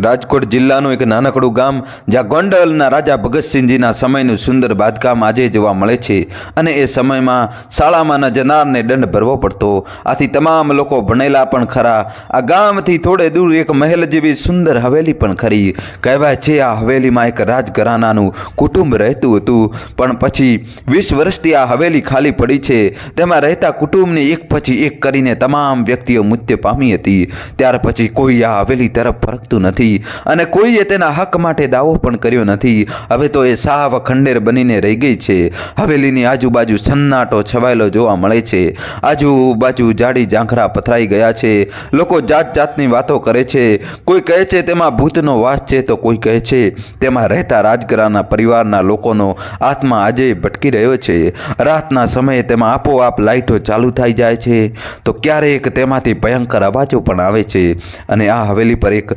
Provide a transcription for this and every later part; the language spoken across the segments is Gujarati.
રાજકોટ જિલ્લાનું એક નાનકડું ગામ, જ્યાં ગોંડલના રાજા ભગતસિંહજીના સમયનું સુંદર બાંધકામ આજે જોવા મળે છે. અને એ સમયમાં શાળામાં ન જનારને દંડ ભરવો પડતો. આથી તમામ લોકો ભણેલા પણ ખરા. આ ગામથી થોડે દૂર એક મહેલ જેવી સુંદર હવેલી પણ ખરી. કહેવાય છે, આ હવેલીમાં એક રાજઘરાનાનું કુટુંબ રહેતું હતું. પણ પછી વીસ વર્ષથી આ હવેલી ખાલી પડી છે. તેમાં રહેતા કુટુંબને એક પછી એક કરીને તમામ વ્યક્તિઓ મૃત્યુ પામી હતી. ત્યાર પછી કોઈ આ હવેલી તરફ ફરકતું નથી. અને કોઈએ તેના હક માટે દાવો પણ કર્યો નથી. હવે તો એ સાવ ખંડેર બનીને રહી ગઈ છે. હવેલીની આજુબાજુ સન્નાટો છવાયેલો જોવા મળે છે. આજુબાજુ જાડી ઝાંખરા પથરાઈ ગયા છે. લોકો જાત જાતની વાતો કરે છે. કોઈ કહે છે તેમાં ભૂતનો વાસ છે તો કોઈ કહે છે તેમાં રહેતા રાજગરાના પરિવારના લોકોનો આત્મા આજે ભટકી રહ્યો છે. રાતના સમયે તેમાં આપોઆપ લાઇટો ચાલુ થઈ જાય છે. તો ક્યારેક તેમાંથી ભયંકર અવાજો પણ આવે છે. અને આ હવેલી પર એક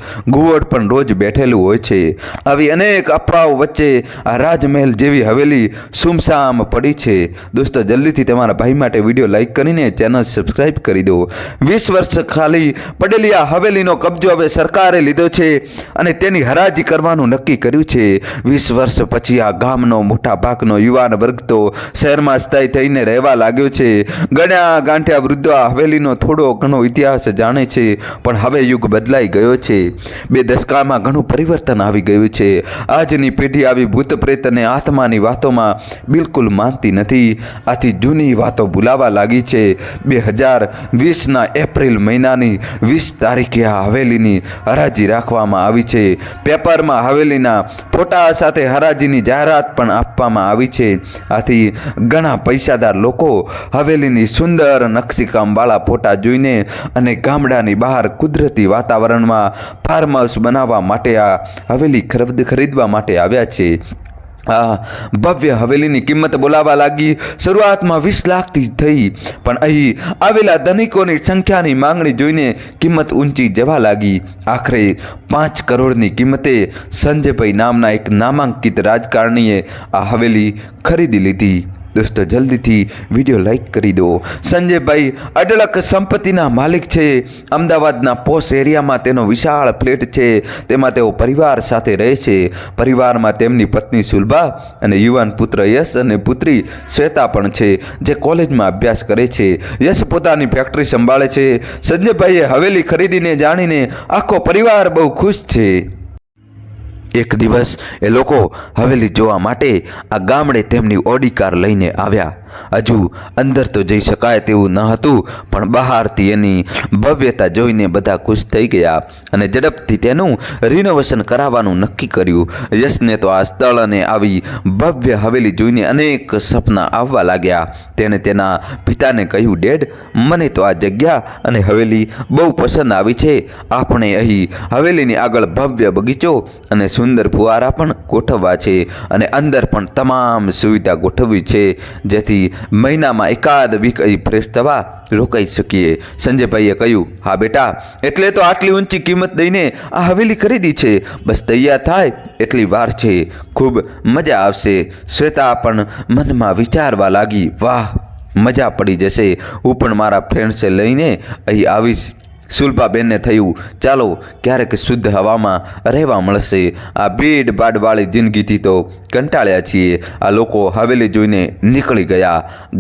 ઘુવડ પણ રોજ બેઠેલું હોય છે. આવી અનેક અફવાઓ વચ્ચે આ રાજમહેલ જેવી હવેલી સુમસામ પડી છે. દોસ્તો, જલ્દીથી તમારા ભાઈ માટે વીડિયો લાઈક કરીને ચેનલ સબસ્ક્રાઈબ કરી દો. વીસ વર્ષ ખાલી પડેલી આ હવેલીનો કબજો હવે સરકારે લીધો છે અને તેની હરાજી કરવાનું નક્કી કર્યું છે. વીસ વર્ષ પછી આ ગામનો મોટા ભાગનો યુવાન વર્ગ તો શહેરમાં સ્થાયી થઈને રહેવા લાગ્યો છે. ગણ્યા ગાંઠ્યા વૃદ્ધો આ હવેલીનો થોડો ઘણો ઇતિહાસ જાણે છે, પણ હવે યુગ બદલાઈ ગયો છે. બે દશકામાં ઘણું પરિવર્તન આવી ગયું છે. આજની પેઢી આવી ભૂત પ્રેત અને આત્માની વાતોમાં બિલકુલ માનતી નથી. આથી જૂની વાતો ભૂલાવા લાગી છે. બે હજાર વીસના એપ્રિલ મહિનાની વીસ તારીખે આ હવેલીની હરાજી રાખવામાં આવી છે. પેપરમાં હવેલીના ફોટા સાથે હરાજીની જાહેરાત પણ આપવામાં આવી છે. આથી ઘણા પૈસાદાર લોકો હવેલીની સુંદર નકશીકામવાળા ફોટા જોઈને અને ગામડાની બહાર કુદરતી વાતાવરણમાં ફાર્મ હાઉસ બનાવવા માટે આ હવેલી ખરીદ ખરીદવા માટે આવ્યા છે. આ ભવ્ય હવેલીની કિંમત બોલાવા લાગી. શરૂઆતમાં વીસ લાખથી થઈ, પણ અહીં આવેલા ધનિકોની સંખ્યાની માંગણી જોઈને કિંમત ઊંચી જવા લાગી. આખરે પાંચ કરોડની કિંમતે સંજયભાઈ નામના એક નામાંકિત રાજકારણીએ આ હવેલી ખરીદી લીધી. દોસ્તો, જલ્દીથી વીડિયો લાઈક કરી દો. સંજયભાઈ અઢળક સંપત્તિના માલિક છે. અમદાવાદના પોશ એરિયામાં તેનો વિશાળ ફ્લેટ છે. તેમાં તેઓ પરિવાર સાથે રહે છે. પરિવારમાં તેમની પત્ની સુલભા અને યુવાન પુત્ર યશ અને પુત્રી શ્વેતા પણ છે, જે કોલેજમાં અભ્યાસ કરે છે. યશ પોતાની ફેક્ટરી સંભાળે છે. સંજયભાઈએ હવેલી ખરીદીને જાણીને આખો પરિવાર બહુ ખુશ છે. એક દિવસ એ લોકો હવેલી જોવા માટે આ ગામડે તેમની ઓડી કાર લઈને આવ્યા. હજુ અંદર તો જઈ શકાય તેવું ન હતું, પણ બહારથી એની ભવ્યતા જોઈને બધા ખુશ થઈ ગયા અને ઝડપથી તેનું રિનોવેશન કરાવવાનું નક્કી કર્યું. યશને તો આ સ્થળ અને આવી ભવ્ય હવેલી જોઈને અનેક સપના આવવા લાગ્યા. તેણે તેના પિતાને કહ્યું, ડેડ, મને તો આ જગ્યા અને હવેલી બહુ પસંદ આવી છે. આપણે અહીં હવેલીની આગળ ભવ્ય બગીચો અને સુંદર ફુવારા પણ ગોઠવવા છે અને અંદર પણ તમામ સુવિધા ગોઠવવી છે. જેથી મહિનામાં એકાદ વીક ફ્રેશ થવા રોકાઈ શકીએ. સંજયભાઈએ કહ્યું, હા બેટા, એટલે તો આટલી ઊંચી કિંમત દઈને આ હવેલી ખરીદી છે. બસ તૈયાર થાય એટલી વાર છે. ખૂબ મજા આવશે. શ્વેતા પણ મનમાં વિચારવા લાગી, વાહ, મજા પડી જશે. હું પણ મારા ફ્રેન્ડ્સે લઈને અહીં આવીશ. સુલભાબેનને થયું, ચાલો, ક્યારેક શુદ્ધ હવામાં રહેવા મળશે. આ ભીડ ભાડવાળી જિંદગીથી તો કંટાળ્યા છીએ. આ લોકો હવેલી જોઈને નીકળી ગયા.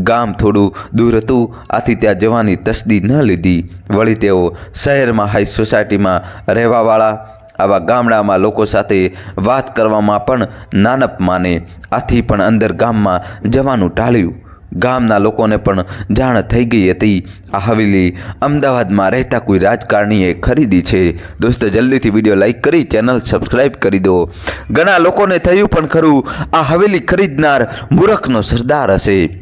ગામ થોડું દૂર હતું, આથી ત્યાં જવાની તસદી ન લીધી. વળી તેઓ શહેરમાં હાઈ સોસાયટીમાં રહેવાવાળા, આવા ગામડામાં લોકો સાથે વાત કરવામાં પણ નાનપ માને. આથી પણ અંદર ગામમાં જવાનું ટાળ્યું. ગામના લોકોને પણ જાણ થઈ ગઈ હતી. આ હવેલી અમદાવાદમાં રહેતા કોઈ રાજકારણીએ ખરીદી છે. દોસ્તો, જલ્દીથી વીડિયો લાઇક કરી, ચેનલ સબસ્ક્રાઈબ કરી દો. ઘણા લોકોને થયું પણ ખરું, આ હવેલી ખરીદનાર મૂરખનો સરદાર હશે.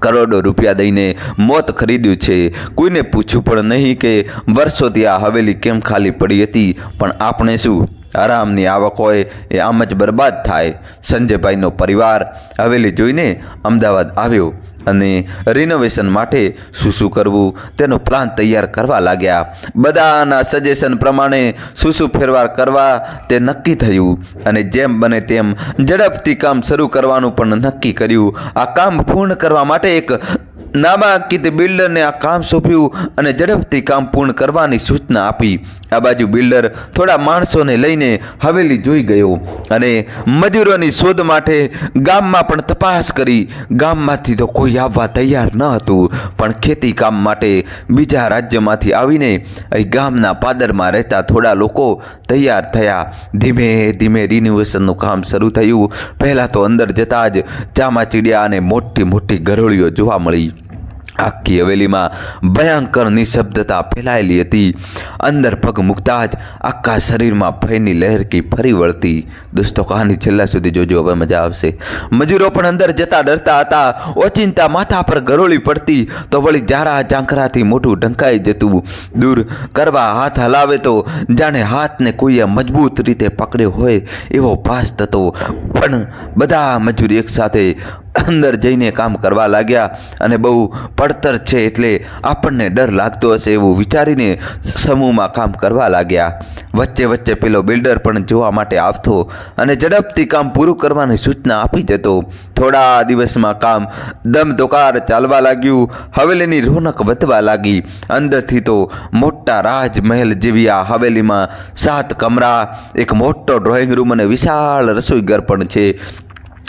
કરોડો રૂપિયા દઈને મોત ખરીદ્યું છે. કોઈને પૂછ્યું પણ નહીં કે વર્ષોથી આ હવેલી કેમ ખાલી પડી હતી, પણ આપણે શું આરામની આવક હોય એ આમ જ બરબાદ થાય. સંજયભાઈનો પરિવાર હવેલી જોઈને અમદાવાદ આવ્યો અને રિનોવેશન માટે શું શું કરવું તેનો પ્લાન તૈયાર કરવા લાગ્યા. બધાના સજેશન પ્રમાણે શું શું ફેરવાર કરવા તે નક્કી થયું અને જેમ બને તેમ ઝડપથી કામ શરૂ કરવાનું પણ નક્કી કર્યું. આ કામ પૂર્ણ કરવા માટે એક નામાંકિત બિલ્ડરને આ કામ સોંપ્યું અને ઝડપથી કામ પૂર્ણ કરવાની સૂચના આપી. આ બાજુ બિલ્ડર થોડા માણસોને લઈને હવેલી જોઈ ગયો અને મજૂરોની શોધ માટે ગામમાં પણ તપાસ કરી. ગામમાંથી તો કોઈ આવવા તૈયાર ન હતું, પણ ખેતી કામ માટે બીજા રાજ્યમાંથી આવીને અહીં ગામના પાદરમાં રહેતા થોડા લોકો તૈયાર થયા. ધીમે ધીમે રિનોવેશનનું કામ શરૂ થયું. પહેલાં તો અંદર જતાં જ ચામાચીડિયા અને મોટી મોટી ગરોળીઓ જોવા મળી. આખી હવેલીમાં ભયંકર નિશબ્દતા ફેલાયેલી હતી. અંદર પગ મૂકતા જ આખા શરીરમાં ભયની લહેરકી ફરી વળતી. દોસ્તો, કહાની છેલ્લા સુધી જોજો, હવે મજા આવશે. મજૂરો પણ અંદર જતા ડરતા હતા. ઓચિંતા માથા પર ગરોળી પડતી તો વળી જારા ઝાંખરાથી મોટું ઢંકાઈ જતું. દૂર કરવા હાથ હલાવે તો જાણે હાથને કોઈએ મજબૂત રીતે પકડ્યો હોય એવો ભાસ થતો. પણ બધા મજૂર એકસાથે અંદર જઈને કામ કરવા લાગ્યા અને બહુ પડતર છે એટલે આપણને ડર લાગતો હશે એવું વિચારીને સમૂહમાં કામ કરવા લાગ્યા. વચ્ચે વચ્ચે પેલો બિલ્ડર પણ જોવા માટે આવતો અને ઝડપથી કામ પૂરું કરવાની સૂચના આપી જતો થોડા દિવસમાં કામ દમદોકાર ચાલવા લાગ્યું. હવેલીની રોનક વધવા લાગી. અંદરથી તો મોટા રાજમહેલ જેવી આ હવેલીમાં સાત કમરા, એક મોટો ડ્રોઈંગ રૂમ અને વિશાળ રસોઈ ઘર પણ છે.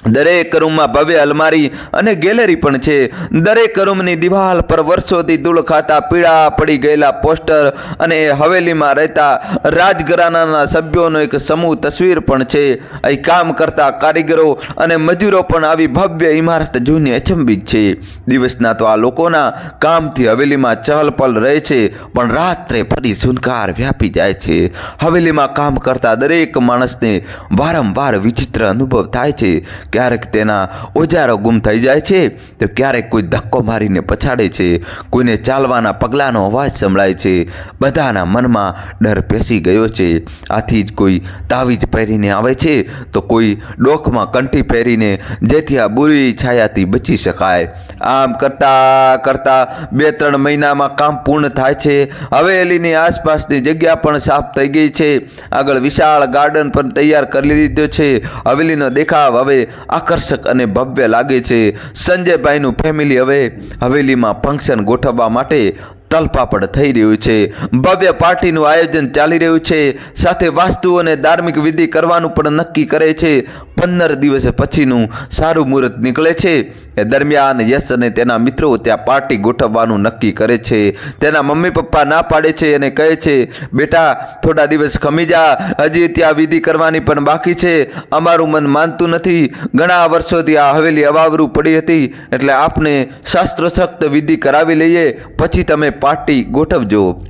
દરેક રૂમમાં ભવ્ય અલમારી અને ગેલેરી પણ છે. દરેક રૂમની દિવાલ પર વર્ષોથી ધૂળ ખાતા પીળા પડી ગયેલા પોસ્ટર અને હવેલીમાં રહેતા રાજઘરાનાના સભ્યોનો એક સમૂહ તસવીર પણ છે. અહીં કામ કરતા કારીગરો અને મજૂરો પણ આવી ભવ્ય ઇમારત જોઈને અચંબિત છે. દિવસના તો આ લોકોના કામથી હવેલીમાં ચહલપહલ રહે છે, પણ રાત્રે ફરી સુનકાર વ્યાપી જાય છે. હવેલીમાં કામ કરતા દરેક માણસને વારંવાર વિચિત્ર અનુભવ થાય છે. ક્યારેક તેના ઓજારો ગુમ થઈ જાય છે, તો ક્યારેક કોઈ ધક્કો મારીને પછાડે છે, કોઈને ચાલવાના પગલાંનો અવાજ સંભળાય છે, બધાના મનમાં ડર પેસી ગયો છે. આથી જ કોઈ તાવીજ પહેરીને આવે છે, તો કોઈ ડોકમાં કંઠી પહેરીને જેથી આ બુરી છાયાથી બચી શકાય. આમ કરતા કરતા બે ત્રણ મહિનામાં કામ પૂર્ણ થાય છે. હવેલીની આસપાસની જગ્યા પણ સાફ થઈ ગઈ છે. આગળ વિશાળ ગાર્ડન પણ તૈયાર કરી લીધો છે. હવેલીનો દેખાવ હવે આકર્ષક અને ભવ્ય લાગે છે. સંજયભાઈનું ફેમિલી હવે હવેલીમાં ફંક્શન ગોઠવવા માટે તલપાપડ થઈ રહ્યું છે. ભવ્ય પાર્ટીનું આયોજન ચાલી રહ્યું છે. સાથે વાસ્તુ અને ધાર્મિક વિધિ કરવાનું પણ નક્કી કરે છે. પંદર દિવસ પછીનું સારું મુહૂર્ત નીકળે છે. એ દરમિયાન યશ અને તેના મિત્રો ત્યાં પાર્ટી ગોઠવવાનું નક્કી કરે છે. તેના મમ્મી પપ્પા ના પાડે છે અને કહે છે, બેટા, થોડા દિવસ ખમી જા. હજી ત્યાં વિધિ કરવાની પણ બાકી છે. અમારું મન માનતું નથી. ઘણા વર્ષોથી આ હવેલી અવાવરું પડી હતી. એટલે આપને શાસ્ત્રોશક્ત વિધિ કરાવી લઈએ. પછી તમે પાર્ટી ગોઠવજો.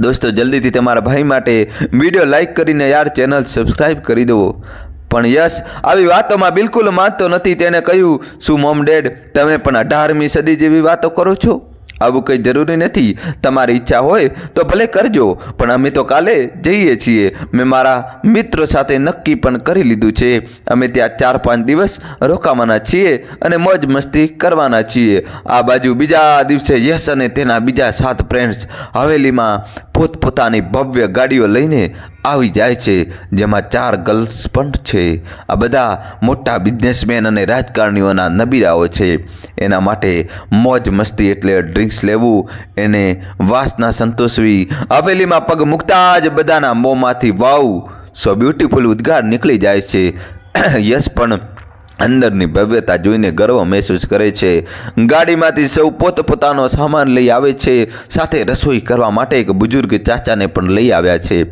દોસ્તો, જલ્દીથી તમારા ભાઈ માટે વીડિયો લાઇક કરીને યાર ચેનલ સબસ્ક્રાઈબ કરી દો. પણ યશ, આવી વાતોમાં બિલકુલ માનતો નથી. તેને કહ્યું, શું, મોમ ડેડ, તમે પણ અઢારમી સદી જેવી વાતો કરો છો? આવું કંઈ જરૂરી નથી. તમારી ઈચ્છા હોય તો ભલે કરજો, પણ અમે તો કાલે જઈએ છીએ. મેં મારા મિત્રો સાથે નક્કી પણ કરી લીધું છે. અમે ત્યાં ચાર પાંચ દિવસ રોકાવાના છીએ અને મોજ મસ્તી કરવાના છીએ. આ બાજુ બીજા દિવસે યશ અને તેના બીજા સાત ફ્રેન્ડ્સ હવેલીમાં પોતપોતાની ભવ્ય ગાડીઓ લઈને આવી જાય છે, જેમાં ચાર ગર્લ્સ પણ છે. આ બધા મોટા બિઝનેસમેન અને રાજકારણીઓના નબીરાઓ છે. એના માટે મોજ મસ્તી એટલે ડ્રિંક્સ લેવું, એને વાસના સંતોષવી, હવેલીમાં પગ મૂકતા જ બધાના મોંમાંથી વાવ. સો બ્યુટીફુલ ઉદ્ગાર નીકળી જાય છે. યશ પણ અંદરની ભવ્યતા જોઈને ગર્વ મહેસૂસ કરે છે. ગાડીમાંથી સૌ પોતપોતાનો સામાન લઈ આવે છે, સાથે રસોઈ કરવા માટે એક બુજુર્ગ ચાચાને પણ લઈ આવ્યા છે.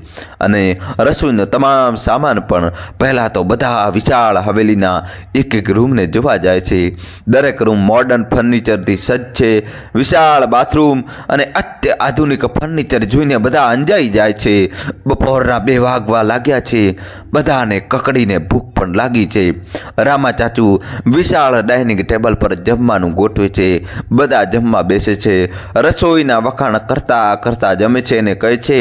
અને રસોઈનો તમામ સામાન પણ પહેલાં તો બધા વિશાળ હવેલીના એક એક રૂમને જોવા જાય છે. દરેક રૂમ મોડર્ન ફર્નિચરથી સજ્જ છે, વિશાળ બાથરૂમ અને અત્ય આધુનિક ફર્નિચર જોઈને બધા અંજાઈ જાય છે. બપોરના બે વાગવા લાગ્યા છે, બધાને કકડીને ભૂખ પણ લાગી છે. રામા ચાચુ વિશાળ ડાઇનિંગ ટેબલ પર જમવાનું ગોઠવે છે. બધા જમવા બેસે છે. રસોઈના વખાણ કરતા કરતા જમે છે અને કહે છે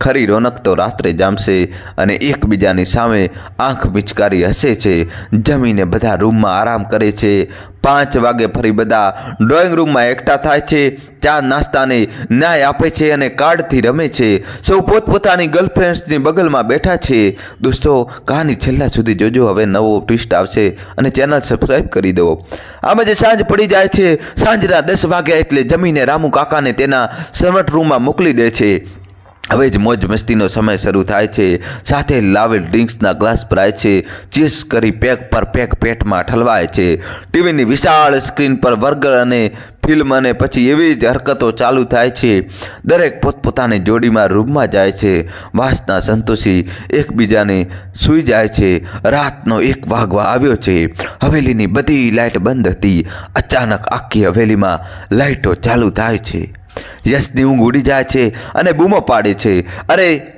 ખરી રોનક તો રાત્રે જામશે અને એકબીજાની સામે આંખ મિચકારી હસે છે. જમીને બધા રૂમમાં આરામ કરે છે. પાંચ વાગે ફરી બધા ડ્રોઈંગ રૂમમાં એકઠા થાય છે. ચા નાસ્તાને ન્યાય આપે છે અને કાર્ડથી રમે છે. સૌ પોતપોતાની ગર્લફ્રેન્ડ્સની બગલમાં બેઠા છે. દોસ્તો, કહાની છેલ્લા સુધી જોજો. હવે નવો ટ્વિસ્ટ આવશે અને ચેનલ સબસ્ક્રાઈબ કરી દો. આમાં જે સાંજ પડી જાય છે. સાંજના દસ વાગ્યા એટલે જમીને રામુ કાકાને તેના સર્વટ રૂમમાં મોકલી દે છે. હવે જ મોજ મસ્તીનો સમય શરૂ થાય છે. સાથે લાવેલ ડ્રિંક્સના ગ્લાસ ભરાય છે. ચીસ કરી પેક પર પેક પેટમાં ઠલવાય છે. ટીવીની વિશાળ સ્ક્રીન પર વર્ગર અને ફિલ્મ અને પછી એવી જ હરકતો ચાલુ થાય છે. દરેક પોતપોતાની જોડીમાં રૂમમાં જાય છે. વાસના સંતોષી એકબીજાને સૂઈ જાય છે. રાતનો એક વાગવા આવ્યો છે. હવેલીની બધી લાઇટ બંધ હતી. અચાનક આખી હવેલીમાં લાઇટો ચાલુ થાય છે. યશની ઊંઘ ઉડી જાય છે અને બૂમો પાડે છે. અરે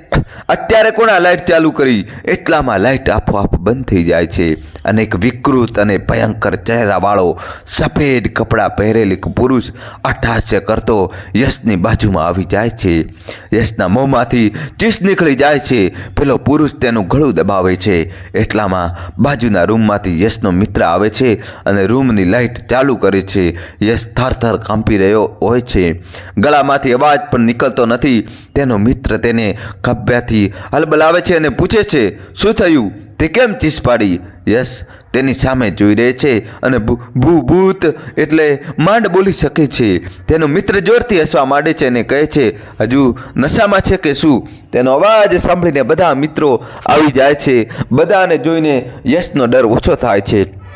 અત્યારે કોના લાઇટ ચાલુ કરી? એટલામાં લાઇટ આપોઆપ બંધ થઈ જાય છે. અને એક વિકૃત અને ભયંકર ચહેરાવાળો, સફેદ કપડાં પહેરેલી પુરુષ અઠાશ્ય કરતો યશની બાજુમાં આવી જાય છે. યશના મોંમાંથી ચીસ નીકળી જાય છે. પેલો પુરુષ તેનું ગળું દબાવે છે. એટલામાં બાજુના રૂમમાંથી યશનો મિત્ર આવે છે અને રૂમની લાઇટ ચાલુ કરે છે. યશ થરથર કાંપી રહ્યો હોય છે. ગળામાંથી અવાજ પણ નીકળતો નથી. તેનો મિત્ર તેને ખભ્યાથી હલબલાવે છે અને પૂછે છે, શું થયું? તે કેમ ચીસ પાડી? યસ, તેની સામે જોઈ રહે છે અને ભૂભૂત એટલે માંડ બોલી શકે છે. તેનો મિત્ર જોરથી હસવા માંડે છે અને કહે છે, હજુ નશામાં છે કે શું? તેનો અવાજ સાંભળીને બધા મિત્રો આવી જાય છે. બધાને જોઈને યશનો ડર ઓછો થાય છે.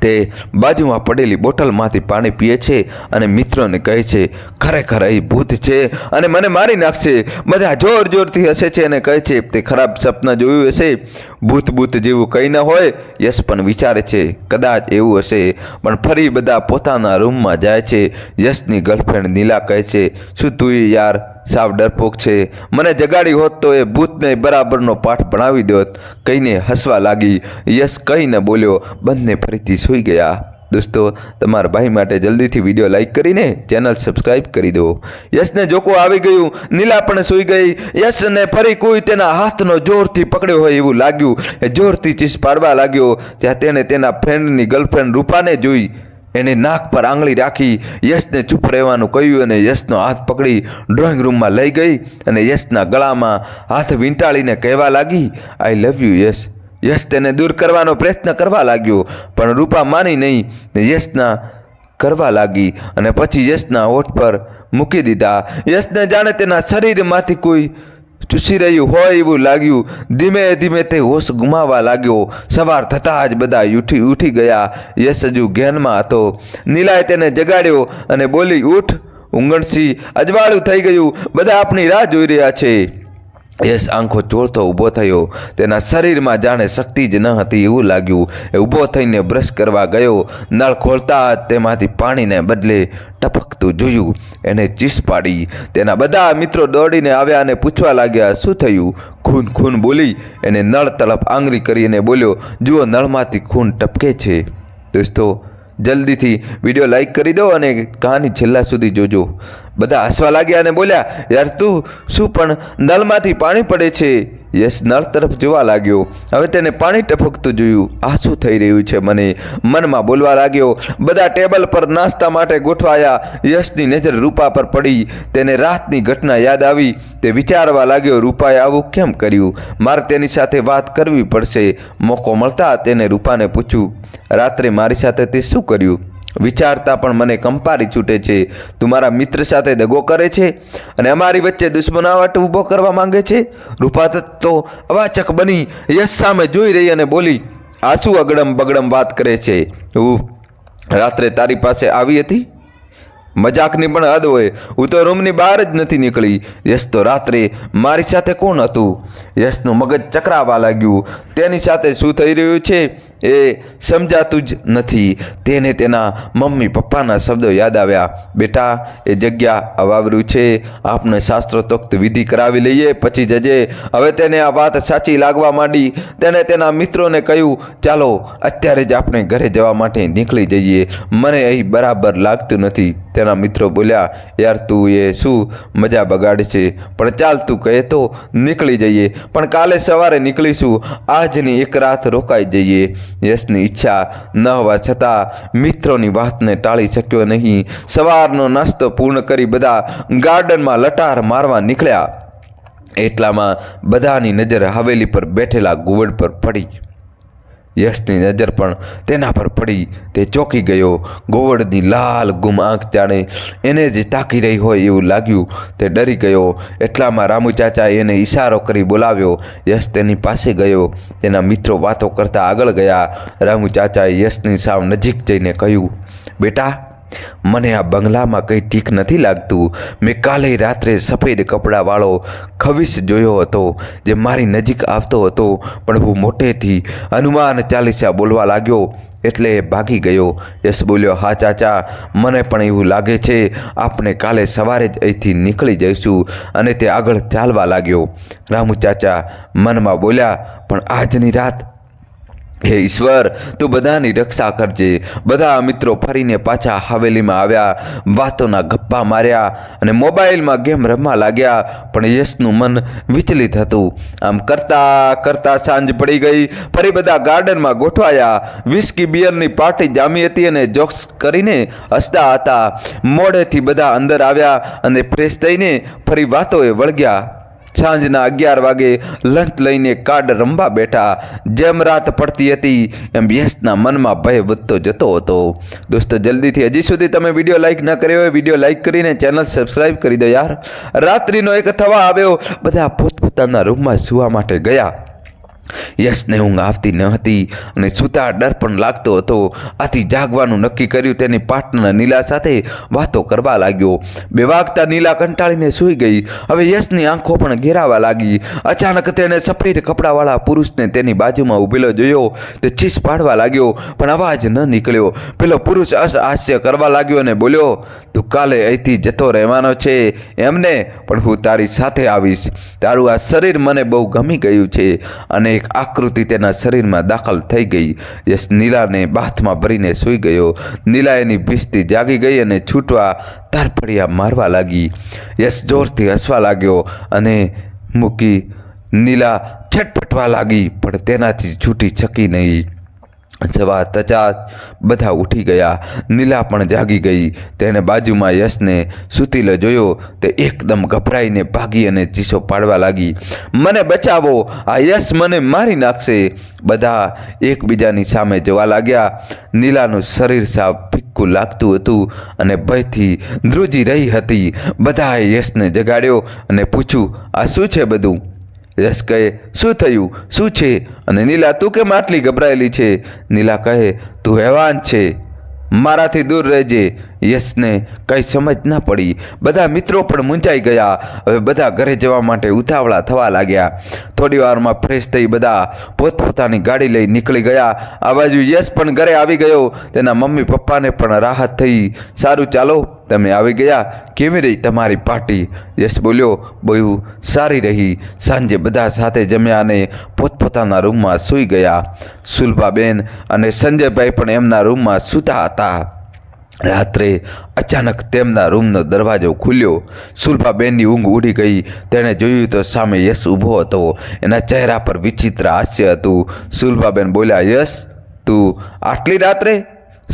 તે બાજુમાં પડેલી બોટલમાંથી પાણી પીએ છે અને મિત્રોને કહે છે, ખરેખર અહીં ભૂત છે અને મને મારી નાખશે. બધા જોર જોરથી હસે છે અને કહે છે, તે ખરાબ સપના જોયું હશે. ભૂત ભૂત જેવું કંઈ ન હોય? યશ પણ વિચારે છે, કદાચ એવું હશે. પણ ફરી બધા પોતાના રૂમમાં જાય છે. યશની ગર્લફ્રેન્ડ નીલા કહે છે, શું તું યાર સાવ ડરપોક છે? મને જગાડી હોત તો એ ભૂતને બરાબરનો પાઠ ભણાવી દોત. કહીને હસવા લાગી. યશ કંઈ ન બોલ્યો. બંને ફરીથી સૂઈ ગયા. દોસ્તો, તમારા ભાઈ માટે જલ્દીથી વીડિયો લાઈક કરીને ચેનલ સબસ્ક્રાઈબ કરી દો. યશને જોકો આવી ગયું, નીલા પણ સૂઈ ગઈ. યશને ફરી કોઈ તેના હાથનો જોરથી પકડ્યો હોય એવું લાગ્યું. એ જોરથી ચીસ પાડવા લાગ્યો. ત્યાં તેણે તેના ફ્રેન્ડની ગર્લફ્રેન્ડ રૂપાને જોઈ. એને નાક પર આંગળી રાખી. યશને ચૂપ રહેવાનું કહ્યું અને યશનો હાથ પકડી ડ્રોઈંગ રૂમમાં લઈ ગઈ અને યશના ગળામાં હાથ વીંટાળીને કહેવા લાગી આઈ લવ યુ યશ. યશ તેને દૂર કરવાનો પ્રયત્ન કરવા લાગ્યો, પણ રૂપા માની નહીં યશના કરવા લાગી અને પછી યશના હોઠ પર મૂકી દીધા. યશને જાણે તેના શરીરમાંથી કોઈ ચૂસી રહ્યું હોય એવું લાગ્યું. ધીમે ધીમે તે હોશ ગુમાવા લાગ્યો. સવાર થતાં જ બધા ઉઠી ઉઠી ગયા. યશ હજુ જ્ઞાનમાં હતો. નીલાએ તેને જગાડ્યો અને બોલી, ઉઠ ઉંગણસી અજવાળું થઈ ગયું. બધા આપણી રાહ જોઈ રહ્યા છે. યશ આંખો ચોળતો ઊભો થયો. તેના શરીરમાં જાણે શક્તિ જ ન હતી એવું લાગ્યું. એ ઊભો થઈને બ્રશ કરવા ગયો. નળ ખોલતા તેમાંથી પાણીને બદલે ટપકતું જોયું. એને ચીસ પાડી. તેના બધા મિત્રો દોડીને આવ્યા અને પૂછવા લાગ્યા, શું થયું? ખૂન ખૂન બોલી. એને નળ તરફ આંગળી કરીને બોલ્યો, જુઓ, નળમાંથી ખૂન ટપકે છે. દોસ્તો જલ્દીથી વીડિયો લાઈક કરી દો અને કહાની છેલ્લા સુધી જોજો. બધા હસવા લાગ્યા અને બોલ્યા, યાર તું શું પણ નલમાંથી પાણી પડે છે? યશ નળ તરફ જોવા લાગ્યો. હવે તેને પાણી ટપકતું જોયું. આ શું થઈ રહ્યું છે મને? મનમાં બોલવા લાગ્યો. બધા ટેબલ પર નાસ્તા માટે ગોઠવાયા. યશની નજર રૂપા પર પડી. તેને રાતની ઘટના યાદ આવી. તે વિચારવા લાગ્યો, રૂપાએ આવું કેમ કર્યું? મારે તેની સાથે વાત કરવી પડશે. મોકો મળતા તેને રૂપાને પૂછ્યું. રાત્રે મારી સાથે તે શું કર્યું? વિચારતા પણ મને કંપારી છૂટે છે. તું મારા મિત્ર સાથે દગો કરે છે અને અમારી વચ્ચે દુશ્મનાવટ ઊભો કરવા માંગે છે? રૂપા તો અવાચક બની યશ સામે જોઈ રહી અને બોલી આ શું અગડમ બગડમ વાત કરે છે. હું રાત્રે તારી પાસે આવી હતી? મજાકની પણ હદ હોય. હું તો રૂમની બહાર જ નથી નીકળી. યશ તો રાત્રે મારી સાથે કોણ હતું? યશનું મગજ ચકરાવા લાગ્યું. તેની સાથે શું થઈ રહ્યું છે? એ સમજાતું જ નથી. તેને તેના મમ્મી પપ્પાના શબ્દો યાદ આવ્યા. બેટા, એ જગ્યા અવાવરું છે. આપને શાસ્ત્રોક્ત વિધિ કરાવી લઈએ, પછી જજે. હવે તેને આ વાત સાચી લાગવા માંડી. તેણે તેના મિત્રોને કહ્યું, ચાલો, અત્યારે જ આપણે ઘરે જવા માટે નીકળી જઈએ. મને અહીં બરાબર લાગતું નથી. તેના મિત્રો બોલ્યા, યાર, તું એ શું મજા બગાડ છે પણ ચાલ, તું કહે તો, નીકળી જઈએ. પણ કાલે સવારે નીકળીશું. આજની એક રાત રોકાઈ જઈએ. યશની ઈચ્છા ન હોવા છતાં મિત્રોની વાતને ટાળી શક્યો નહીં. સવારનો નાસ્તો પૂર્ણ કરી બધા ગાર્ડનમાં લટાર મારવા નીકળ્યા. એટલામાં બધાની નજર હવેલી પર બેઠેલા ગુવડ પર પડી. યશની નજર પણ તેના પર પડી. તે ચોંકી ગયો. ગોવડની લાલ ગુમ આંખ જાણે એને જ તાકી રહી હોય એવું લાગ્યું. તે ડરી ગયો. એટલામાં રામુ ચાચા એને ઈશારો કરી બોલાવ્યો. યશ તેની પાસે ગયો. તેના મિત્રો વાતો કરતા આગળ ગયા. રામુ ચાચાએ યશની સાવ નજીક જઈને કહ્યું, બેટા મને આ બંગલામાં કંઈ ઠીક નથી લાગતું. મેં કાલે રાત્રે સફેદ કપડાવાળો ખવિશ જોયો હતો, જે મારી નજીક આવતો હતો, પણ હું મોટેથી હનુમાન ચાલીસા બોલવા લાગ્યો એટલે ભાગી ગયો. યશ બોલ્યો, હા, ચાચા, મને પણ એવું લાગે છે, આપણે કાલે સવારે જ અહીંથી નીકળી જઈશું અને તે આગળ ચાલવા લાગ્યો. રામુ ચાચા, મનમાં બોલ્યા, પણ આજની રાત હે ઈશ્વર, તું બધાની રક્ષા કરજે. બધા મિત્રો ફરીને પાછા હવેલીમાં આવ્યા, વાતોના ગપ્પા માર્યા અને મોબાઈલમાં ગેમ રમવા લાગ્યા, પણ યશનું મન વિચલિત હતું. આમ કરતા કરતા સાંજ પડી ગઈ, ફરી બધા ગાર્ડનમાં ગોઠવાયા. વિસ્કી બિયરની પાર્ટી જામી હતી અને જોક્સ કરીને હસતા હતા. મોડેથી બધા અંદર આવ્યા અને ફ્રેશ થઈને ફરી વાતોએ વળગ્યા. સાંજના અગિયાર વાગે લંચ લઈને કાર્ડ રમવા બેઠા. જેમ રાત પડતી હતી, એમ યશના મનમાં ભય વધતો જતો હતો. દોસ્તો, જલ્દીથી હજી સુધી તમે વીડિયો લાઈક ન કર્યો હોય, વીડિયો લાઈક કરીને ચેનલ સબસ્ક્રાઈબ કરી દો યાર. રાત્રિનો એક થવા આવ્યો. બધા પોતપોતાના રૂમમાં સુવા માટે ગયા. યશને ઊંઘ આવતી ન હતી અને સૂતા ડર પણ લાગતો હતો. આથી જાગવાનું નક્કી કર્યું, તેની પાર્ટનર નીલા સાથે વાતો કરવા લાગ્યો. બે વાગતા નીલા કંટાળીને સૂઈ ગઈ. હવે યશની આંખો પણ ઘેરાવા લાગી. અચાનક તેણે સફેદ કપડાવાળા પુરુષને તેની બાજુમાં ઊભેલો જોયો. તે ચીસ પાડવા લાગ્યો, પણ અવાજ ન નીકળ્યો. પેલો પુરુષ હાસ્ય કરવા લાગ્યો અને બોલ્યો, તું કાલે અહીંથી જતો રહેવાનો છે એમને, પણ હું તારી સાથે આવીશ. તારું આ શરીર મને બહુ ગમી ગયું છે અને એક આકૃતિ તેના શરીરમાં દાખલ થઈ ગઈ. યશ નીલાને બાથમાં ભરીને સૂઈ ગયો. નીલા એની ભીસથી જાગી ગઈ અને છૂટવા તારપડિયા મારવા લાગી. યશ જોરથી હસવા લાગ્યો અને મૂકી નીલા છટપટવા લાગી, પણ તેનાથી છૂટી શકી નહીં. જવા તચા બધા ઉઠી ગયા. નીલા પણ જાગી ગઈ. તેણે બાજુમાં યશને સુતીલ જોયો તે એકદમ ગભરાઈને ભાગી અને ચીસો પાડવા લાગી. મને બચાવો. આ યશ મને મારી નાખશે. બધા એકબીજાની સામે જોવા લાગ્યા. નીલાનું શરીર સાવ ફિક્કું લાગતું હતું અને ભયથી ધ્રુજી રહી હતી. બધાએ યશને જગાડ્યો અને પૂછ્યું, આ શું છે બધું? યશ કહે શું થયું? શું છે? અને નીલા, તું કેમ આટલી ગભરાયેલી છે? નીલા કહે, તું હેવાન છે. મારાથી દૂર રહેજે. યશને કંઈ સમજ ના પડી. બધા મિત્રો પણ મૂંઝાઈ ગયા. હવે બધા ઘરે જવા માટે ઉતાવળા થવા લાગ્યા. થોડી વારમાં ફ્રેશ થઈ બધા પોતપોતાની ગાડી લઈ નીકળી ગયા. આ બાજુ યશ પણ ઘરે આવી ગયો. તેના મમ્મી પપ્પાને પણ રાહત થઈ. સારું ચાલો, તમે આવી ગયા. કેવી રહી તમારી પાર્ટી? યશ બોલ્યો, બહુ સારી રહી. સાંજે બધા સાથે જમ્યા અને પોતપોતાના રૂમમાં સૂઈ ગયા. સુલભાબેન અને સંજયભાઈ પણ એમના રૂમમાં સૂતા હતા. રાત્રે અચાનક તેમના રૂમનો દરવાજો ખુલ્યો. સુલભાબેનની ઊંઘ ઉડી ગઈ. તેણે જોયું તો સામે યશ ઊભો હતો. એના ચહેરા પર વિચિત્ર હાસ્ય હતું. સુલભાબેન બોલ્યા, યશ, તું આટલી રાત્રે?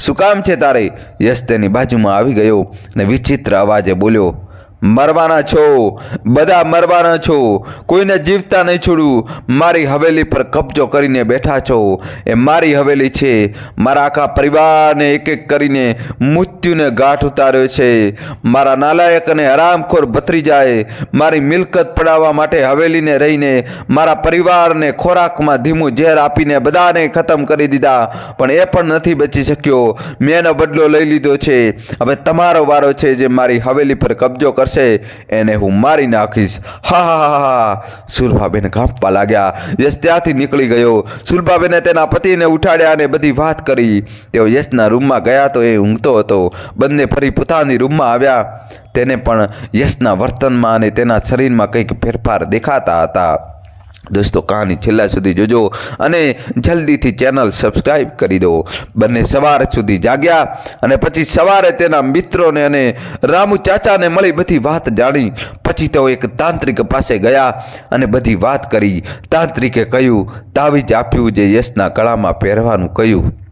શું કામ છે તારે? યશ તેની બાજુમાં આવી ગયો અને વિચિત્ર અવાજે બોલ્યો મરવાના છો. બધા મરવાના છો. કોઈને જીવતા નહીં છોડું. મારી હવેલી પર કબજો કરીને બેઠા છો. એ મારી હવેલી છે. મારા આખા પરિવારને એક એક કરીને મૃત્યુને ગાંઠ ઉતાર્યો છે. મારા નાલાયક અને હરામખોર જાય. મારી મિલકત પડાવવા માટે હવેલીને રહીને મારા પરિવારને ખોરાકમાં ધીમું ઝેર આપીને બધાને ખતમ કરી દીધા. પણ એ પણ નથી બચી શક્યો. મેં એનો બદલો લઈ લીધો છે. હવે તમારો વારો છે જે મારી હવેલી પર કબજો કરશે. કરશે એને હું મારી નાખીશ. હા હા હા હા સુરભાબેન કાંપવા લાગ્યા. યશ ત્યાંથી નીકળી ગયો. સુરભાબેને તેના પતિને ઉઠાડ્યા અને બધી વાત કરી. તેઓ યશના રૂમમાં ગયા તો એ ઊંઘતો હતો. બંને ફરી પોતાની રૂમમાં આવ્યા. તેને પણ યશના વર્તનમાં અને તેના શરીરમાં કંઈક ફેરફાર દેખાતા હતા. દોસ્તો, કહાની છેલ્લા સુધી જોજો અને જલ્દીથી ચેનલ સબસ્ક્રાઈબ કરી દો. બંને સવાર સુધી જાગ્યા અને પછી સવારે તેના મિત્રોને અને રામુ ચાચાને મળી બધી વાત જાણી. પછી તેઓ એક તાંત્રિક પાસે ગયા અને બધી વાત કરી. તાંત્રિકે કહ્યું, તાવીજ આપ્યું જે યશના કળામાં પહેરવાનું કહ્યું.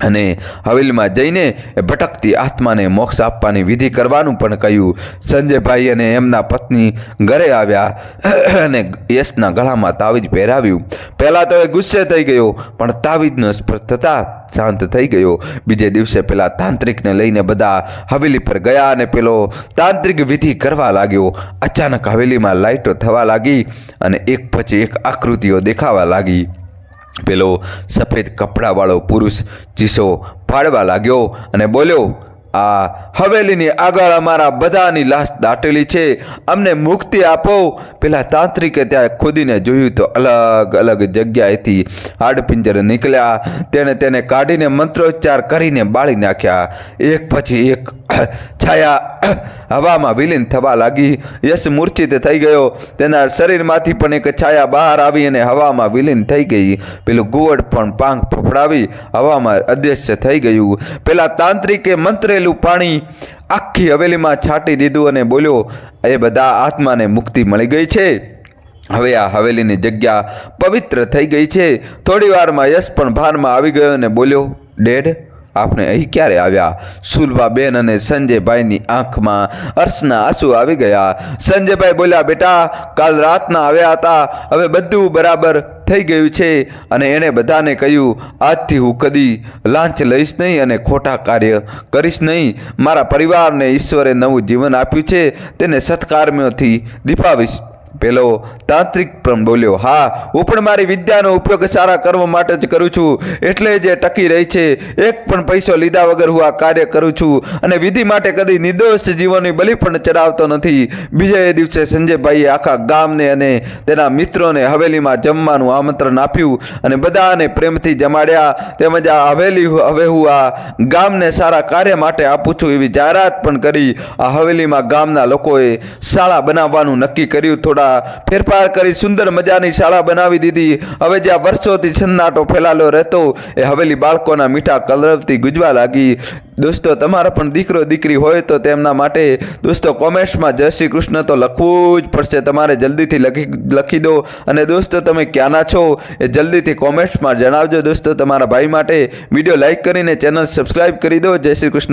અને હવેલીમાં જઈને ભટકતી આત્માને મોક્ષ આપવાની વિધિ કરવાનું પણ કહ્યું. સંજયભાઈ અને એમના પત્ની ઘરે આવ્યા અને યશના ગળામાં તાવીજ પહેરાવ્યું. પહેલાં તો એ ગુસ્સે થઈ ગયો, પણ તાવીજનો સ્પર્શ થતાં શાંત થઈ ગયો. બીજે દિવસે પેલા તાંત્રિકને લઈને બધા હવેલી પર ગયા અને પેલો તાંત્રિક વિધિ કરવા લાગ્યો. અચાનક હવેલીમાં લાઇટો થવા લાગી અને એક પછી એક આકૃતિઓ દેખાવા લાગી. પેલો સફેદ કપડાવાળો પુરુષ ચીસો પાડવા લાગ્યો અને બોલ્યો આ હવેલીની આગળ અમારા બધાની લાશ દાટેલી છે. અમને મુક્તિ આપો. પેલા તાંત્રિકે ત્યાં ખોદીને જોયું તો અલગ અલગ જગ્યાએથી હાડપિંજર નીકળ્યા. તેણે તેને કાઢીને મંત્રોચ્ચાર કરીને બાળી નાખ્યા. એક પછી એક છાયા હવામાં વિલીન થવા લાગી. યશ મૂર્છિત થઈ ગયો. તેના શરીરમાંથી પણ એક છાયા બહાર આવી અને હવામાં વિલીન થઈ ગઈ. પેલું ગુવડ પણ પાંખ ફફડાવી હવામાં અદૃશ્ય થઈ ગયું. પેલા તાંત્રિકે મંત્રેલું પાણી આખી હવેલીમાં છાંટી દીધું અને બોલ્યો, એ બધા આત્માને મુક્તિ મળી ગઈ છે. હવે આ હવેલીની જગ્યા પવિત્ર થઈ ગઈ છે. થોડી વારમાં યશ પણ ભાનમાં આવી ગયો અને બોલ્યો, ડેડ આપણે અહીં ક્યારે આવ્યા? સુલભાબેન અને સંજયભાઈની આંખમાં અર્શના આંસુ આવી ગયા. સંજયભાઈ બોલ્યા, બેટા, કાલ રાતના આવ્યા હતા. હવે બધું બરાબર થઈ ગયું છે અને એણે બધાને કહ્યું, આજથી હું કદી લાંચ લઈશ નહીં અને ખોટા કાર્ય કરીશ નહીં. મારા પરિવારને ઈશ્વરે નવું જીવન આપ્યું છે. તેને સત્કર્મ્યોથી દીપાવીશ. પેલો તાંત્રિક પણ બોલ્યો, હા, હું પણ મારી વિદ્યાનો ઉપયોગ સારા કરવા માટે જ કરું છું. એટલે જ ટકી રહી છે, એક પણ પૈસો લીધા વગર હું આ કાર્ય કરું છું. અને વિધિ માટે કદી નિર્દોષ જીવોની બલિ પણ ચડાવતો નથી. બીજા દિવસે સંજયભાઈએ આખા ગામને અને તેના મિત્રોને હવેલીમાં જમવાનું આમંત્રણ આપ્યું અને બધાને પ્રેમથી જમાડ્યા. તેમજ આ હવેલી, હવે હું આ ગામને સારા કાર્ય માટે આપું છું એવી જાહેરાત પણ કરી. આ હવેલીમાં ગામના લોકોએ શાળા બનાવવાનું નક્કી કર્યું. થોડા ફેરફાર કરી સુંદર મજાની શાળા બનાવી દીધી. હવે જ્યાં વર્ષોથી સન્નાટો ફેલાયેલો રહેતો, એ હવેલી બાળકોના મીઠા કલરવથી ગુજવા લાગી. દોસ્તો, તમારા પણ દીકરો દીકરી હોય તો તેમના માટે, દોસ્તો, કોમેન્ટ્સમાં જય શ્રી કૃષ્ણ તો લખવું જ પડશે. તમારે જલ્દીથી લખી લખી દો. અને દોસ્તો, તમે ક્યાંના છો, એ જલ્દીથી કોમેન્ટ્સમાં જણાવજો. દોસ્તો, તમારા ભાઈ માટે વીડિયો લાઇક કરીને ચેનલ સબસ્ક્રાઈબ કરી દો. જય શ્રી કૃષ્ણ.